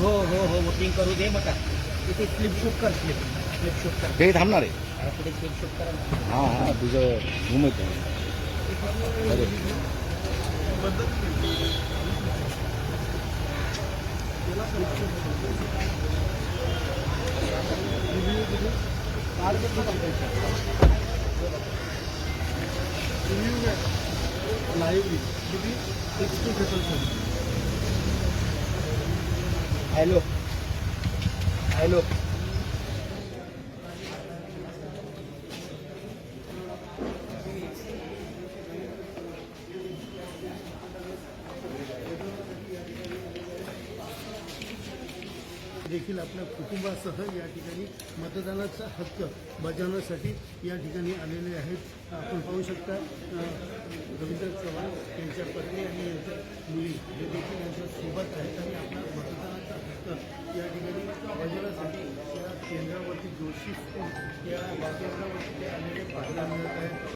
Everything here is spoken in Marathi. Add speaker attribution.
Speaker 1: हो हो हो वोटिंग करू दे मग इथे स्लिप शूट कर स्लिप स्लिप शूट कर.
Speaker 2: ते थांबणार आहे.
Speaker 1: अरे पुढे स्लिप शूट करा ना.
Speaker 2: हां हां तुझं घुमत अरे
Speaker 1: हॅलो. हॅलो.
Speaker 3: देखील आपल्या कुटुंबासह या ठिकाणी मतदानाचा हक्क बजावण्यासाठी या ठिकाणी आलेले आहेत. आपण पाहू शकता रवींद्र चव्हाण यांच्या पत्नी आणि यांच्या मुली हे देखील यांच्या सोबत आहेत आणि आपला मतदानाचा हक्क या ठिकाणी बजावण्यासाठी केंद्रावरती जोशी या केंद्रावरती ते